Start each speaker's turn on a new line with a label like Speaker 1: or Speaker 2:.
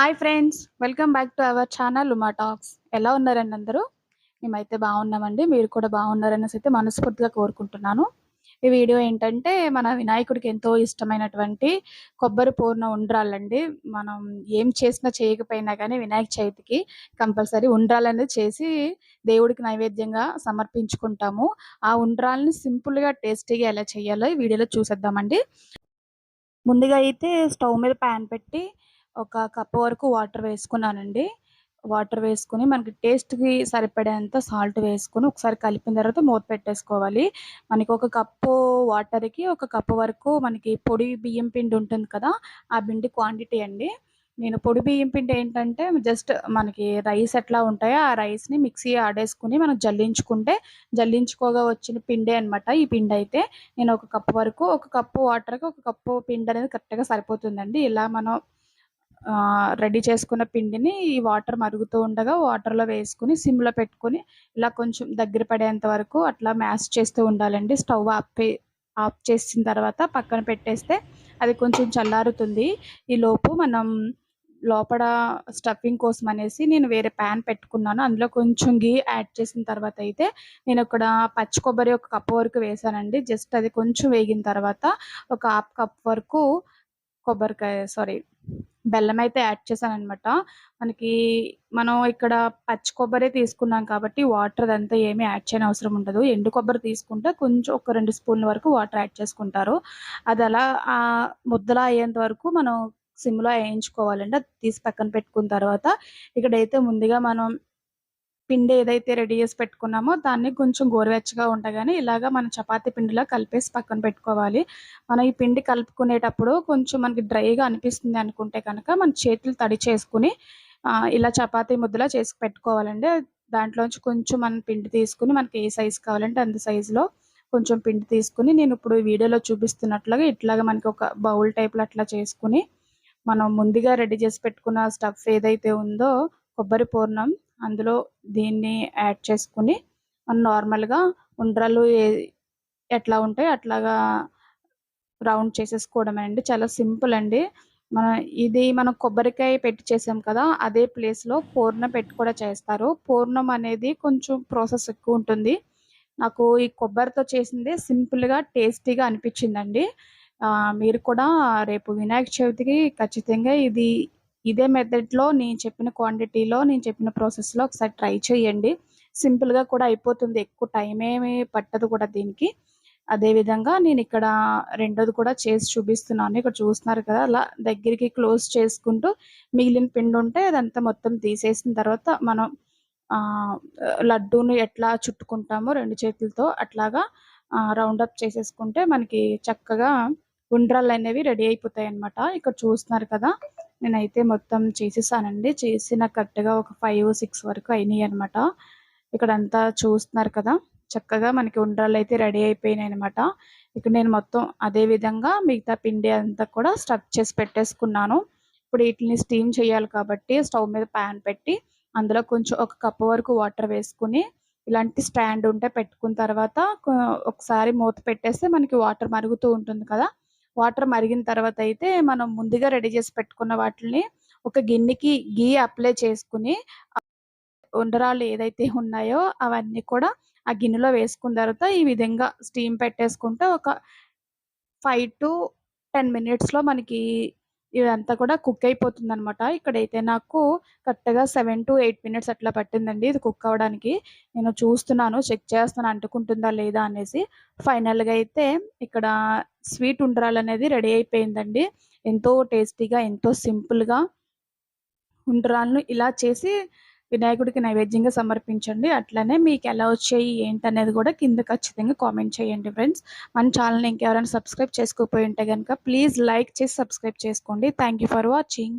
Speaker 1: Hi friends welcome back to our channel Uma talks ఎలా ఉన్నారండి అందరూ? మేమైతే బాగున్నామండి. మీరు కూడా బాగున్నారనేసి అయితే మనస్ఫూర్తిగా కోరుకుంటున్నాను. ఈ వీడియో ఏంటంటే మన వినాయకుడికి ఎంతో ఇష్టమైనటువంటి కొబ్బరి పూర్ణ ఉండ్రాలండి మనం ఏం చేసినా చేయకపోయినా కానీ వినాయక చవితికి కంపల్సరీ ఉండ్రాలనేది చేసి దేవుడికి నైవేద్యంగా సమర్పించుకుంటాము. ఆ ఉండ్రాలని సింపుల్గా టేస్టీగా ఎలా చేయాలో ఈ వీడియోలో చూసేద్దామండి. ముందుగా అయితే స్టవ్ మీద ప్యాన్ పెట్టి ఒక కప్ వరకు వాటర్ వేసుకున్నానండి. వాటర్ వేసుకుని మనకి టేస్ట్కి సరిపడేంత సాల్ట్ వేసుకుని ఒకసారి కలిపిన తర్వాత మూత పెట్టేసుకోవాలి. మనకి ఒక కప్పు వాటర్కి ఒక కప్పు వరకు మనకి పొడి బియ్యం పిండి ఉంటుంది కదా ఆ పిండి క్వాంటిటీ అండి. నేను పొడి బియ్యం పిండి ఏంటంటే జస్ట్ మనకి రైస్ ఎట్లా ఉంటాయో ఆ రైస్ని మిక్సీ ఆడేసుకుని మనం జల్లించుకుంటే జల్లించుకోగా వచ్చిన పిండే అనమాట ఈ పిండి అయితే. నేను ఒక కప్పు వరకు ఒక కప్పు వాటర్కి ఒక కప్పు పిండి అనేది కరెక్ట్గా సరిపోతుందండి. ఇలా మనం రెడీ చేసుకున్న పిండిని ఈ వాటర్ మరుగుతూ ఉండగా వాటర్లో వేసుకుని సిమ్లో పెట్టుకుని ఇలా కొంచెం దగ్గర పడేంత వరకు అట్లా మ్యాష్ చేస్తూ ఉండాలండి. స్టవ్ ఆపే ఆఫ్ చేసిన తర్వాత పక్కన పెట్టేస్తే అది కొంచెం చల్లారుతుంది. ఈ లోపు మనం లోపల స్టఫింగ్ కోసం అనేసి నేను వేరే ప్యాన్ పెట్టుకున్నాను. అందులో కొంచెం గీ యాడ్ చేసిన తర్వాత అయితే నేను ఇక్కడ పచ్చి కొబ్బరి ఒక కప్ వరకు వేసానండి. జస్ట్ అది కొంచెం వేగిన తర్వాత ఒక హాఫ్ కప్ వరకు కొబ్బరికాయ సారీ బెల్లం అయితే యాడ్ చేశాను అనమాట మనకి మనం ఇక్కడ పచ్చి కొబ్బరి తీసుకున్నాం కాబట్టి వాటర్ అదంతా ఏమీ యాడ్ చేయని అవసరం ఉండదు. ఎండు కొబ్బరి తీసుకుంటే కొంచెం ఒక రెండు స్పూన్ల వరకు వాటర్ యాడ్ చేసుకుంటారు. అది అలా ముద్దలా అయ్యేంత వరకు మనం సిమ్లో వేయించుకోవాలండి. అది తీసి పక్కన పెట్టుకున్న తర్వాత ఇక్కడైతే ముందుగా మనం పిండి ఏదైతే రెడీ చేసి పెట్టుకున్నామో దాన్ని కొంచెం గోరువెచ్చగా ఉండగానే ఇలాగా మన చపాతీ పిండిలా కలిపేసి పక్కన పెట్టుకోవాలి. మనం ఈ పిండి కలుపుకునేటప్పుడు కొంచెం మనకి డ్రైగా అనిపిస్తుంది అనుకుంటే కనుక మన చేతులు తడి చేసుకుని ఇలా చపాతీ ముద్దలా చేసి పెట్టుకోవాలండి. దాంట్లోంచి కొంచెం మనం పిండి తీసుకుని మనకి ఏ సైజు కావాలంటే అంత సైజులో కొంచెం పిండి తీసుకుని నేను ఇప్పుడు వీడియోలో చూపిస్తున్నట్లుగా ఇట్లాగా మనకి ఒక బౌల్ టైప్లో అట్లా చేసుకుని మనం ముందుగా రెడీ చేసి పెట్టుకున్న స్టఫ్ ఏదైతే ఉందో కొబ్బరి పూర్ణం అందులో దీన్ని యాడ్ చేసుకుని మనం నార్మల్గా ఉండ్రాలు ఎట్లా ఉంటాయి అట్లాగా రౌండ్ చేసేసుకోవడమే అండి. చాలా సింపుల్ అండి. మన ఇది మనం కొబ్బరికాయ పెట్టి చేసాం కదా అదే ప్లేస్లో పూర్ణం పెట్టి కూడా చేస్తారు. పూర్ణం అనేది కొంచెం ప్రాసెస్ ఎక్కువ ఉంటుంది. నాకు ఈ కొబ్బరితో చేసిందే సింపుల్గా టేస్టీగా అనిపించిందండి. మీరు కూడా రేపు వినాయక చవితికి ఖచ్చితంగా ఇది ఇదే మెథడ్లో నేను చెప్పిన క్వాంటిటీలో నేను చెప్పిన ప్రాసెస్లో ఒకసారి ట్రై చేయండి. సింపుల్గా కూడా అయిపోతుంది. ఎక్కువ టైం ఏమి పట్టదు కూడా దీనికి. అదేవిధంగా నేను ఇక్కడ రెండోది కూడా చేసి చూపిస్తున్నాను. ఇక్కడ చూస్తున్నారు కదా అలా దగ్గరికి క్లోజ్ చేసుకుంటూ మిగిలిన పిండి ఉంటే అదంతా మొత్తం తీసేసిన తర్వాత మనం లడ్డూని ఎట్లా చుట్టుకుంటామో రెండు చేతులతో అట్లాగా రౌండ్ అప్ చేసేసుకుంటే మనకి చక్కగా గుండ్రాలు అనేవి రెడీ అయిపోతాయి అనమాట ఇక్కడ చూస్తున్నారు కదా. నేనైతే మొత్తం చేసేసానండి. చేసిన కరెక్ట్గా ఒక ఫైవ్ సిక్స్ వరకు అయినాయి అనమాట ఇక్కడ అంతా చూస్తున్నారు కదా చక్కగా మనకి ఉండ్రాళ్ళు అయితే రెడీ అయిపోయినాయి అనమాట ఇక్కడ నేను మొత్తం అదే విధంగా మిగతా పిండి అంతా కూడా స్టఫ్ చేసి పెట్టేసుకున్నాను. ఇప్పుడు వీటిని స్టీమ్ చేయాలి కాబట్టి స్టవ్ మీద ప్యాన్ పెట్టి అందులో కొంచెం ఒక కప్పు వరకు వాటర్ వేసుకుని ఇలాంటి స్టాండ్ ఉంటే పెట్టుకున్న తర్వాత ఒకసారి మూత పెట్టేస్తే మనకి వాటర్ మరుగుతూ ఉంటుంది కదా వాటర్ మరిగిన తర్వాత అయితే మనం ముందుగా రెడీ చేసి పెట్టుకున్న వాటిని ఒక గిన్నెకి గీ అప్లై చేసుకుని ఉండరాలు ఏదైతే ఉన్నాయో అవన్నీ కూడా ఆ గిన్నెలో వేసుకున్న తర్వాత ఈ విధంగా స్టీమ్ పెట్టేసుకుంటే ఒక ఫైవ్ టు టెన్ మినిట్స్లో మనకి ఇదంతా కూడా కుక్ అయిపోతుంది అనమాట ఇక్కడైతే నాకు కరెక్ట్గా సెవెన్ టు ఎయిట్ మినిట్స్ అట్లా పట్టిందండి ఇది కుక్ అవ్వడానికి. నేను చూస్తున్నాను చెక్ చేస్తాను అంటుకుంటుందా లేదా అనేసి. ఫైనల్గా అయితే ఇక్కడ స్వీట్ ఉండరాలు అనేది రెడీ అయిపోయిందండి. ఎంతో టేస్టీగా ఎంతో సింపుల్గా ఉండరాలను ఇలా చేసి వినాయకుడికి నైవేద్యంగా సమర్పించండి. అట్లనే మీకు ఎలా వచ్చాయి ఏంటనేది కూడా కింద ఖచ్చితంగా కామెంట్ చేయండి ఫ్రెండ్స్. మన ఛానల్ని ఇంకెవరైనా సబ్స్క్రైబ్ చేసుకోకపోయి ఉంటే కనుక ప్లీజ్ లైక్ చేసి సబ్స్క్రైబ్ చేసుకోండి. Thank for watching.